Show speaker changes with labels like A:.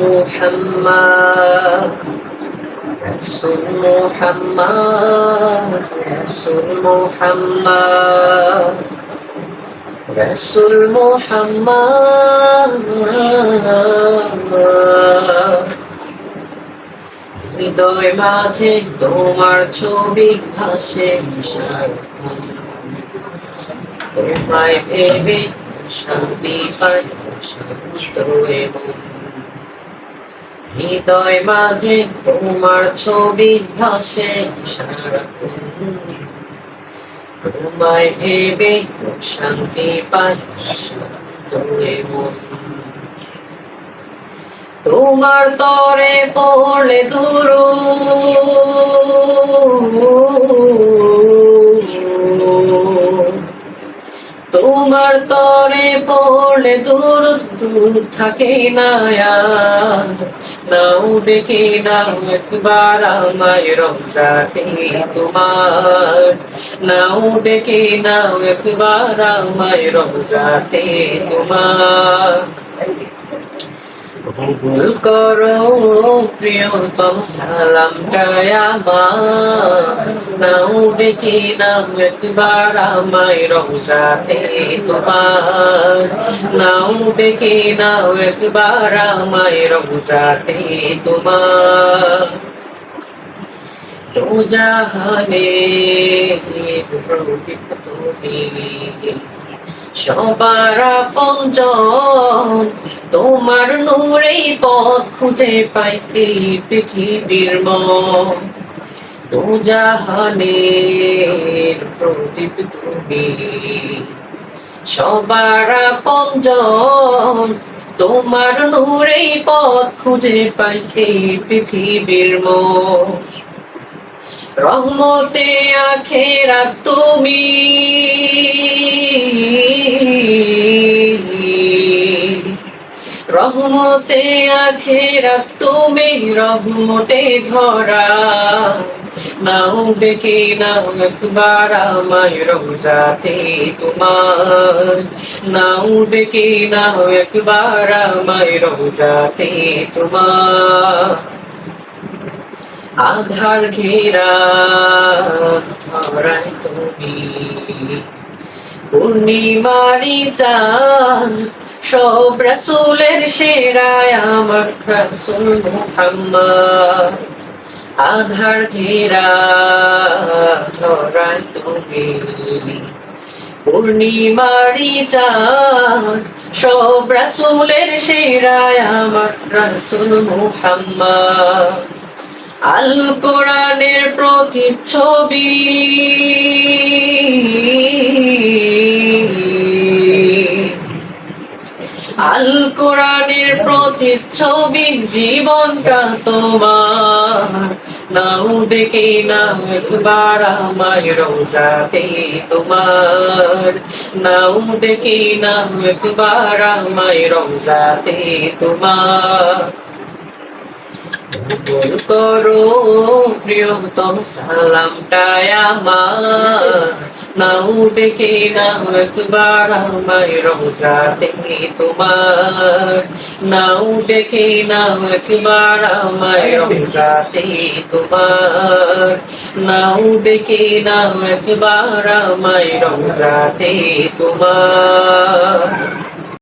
A: মুহাম্মদ রসুল মুহাম্মদ রসুল মুহাম্মদ রসুল মুহাম্মদ হৃদয় মাঝে তোমার ছবি ভাসে। তোমায় ভেবে শান্তি পাই শান্ত হৃদয় মাঝে তোমার ছবি ভাসে। তোমায় ভেবে শান্তি পাই তোমার তরে পড়লে দূর। তোমার তরে পড়লে দূর। দূর থাকে না। নাও ডেকে নাও একবার আমায় রমজাতে তোমার নাও ডেকে নাও একবার আমায় রমজাতে তোমার নাও ডেকে নাও একবার আমায় রমজাতে তোমার। নাও ডেকে নাও তো জাহানে প্রদীপ তুমি সবার পঞ্জন তোমার নূরেই পথ খুঁজে পাই এই পৃথিবীর মন। জাহানের প্রদীপ তুমি। সবার পঞ্জন তোমার নূরেই পথ খুঁজে পাই এই পৃথিবীর রহমতে আখেরা তুমি। রহমতে আখেরা, তুমি রহমতে ধরা। নাও ডেকে নাও একবার আমায় রোজাতে তোমার। নাও ডেকে নাও একবার আমায় রোজাতে তোমার। আধার ঘেরা ধরাই তুমি। পূর্ণিমারি চান সব রাসুলের সেরায় আমার রাসুল মুহাম্মদ। আধার ঘেরা ধরাই তুমি। পূর্ণিমারি চান সব রাসুলের সেরায় আমার রাসুল মুহাম্মদ। আল কোরআনের প্রতিচ্ছবি। আল কোরআনের প্রতিচ্ছবি জীবনটা তোমার। নাও দেখে একবার আমায় রোজাতে তোমার। নাও দেখে একবার আমায় রোজাতে তোমার। কবুল করো, প্রিয়তম সালামটায় আমার। নাও ডেকে নাও একবার আমায় রোজাতে তোমার। নাও ডেকে নাও একবার আমায় রোজাতে তোমার। নাও ডেকে নাও একবার আমায় রোজাতে তোমার।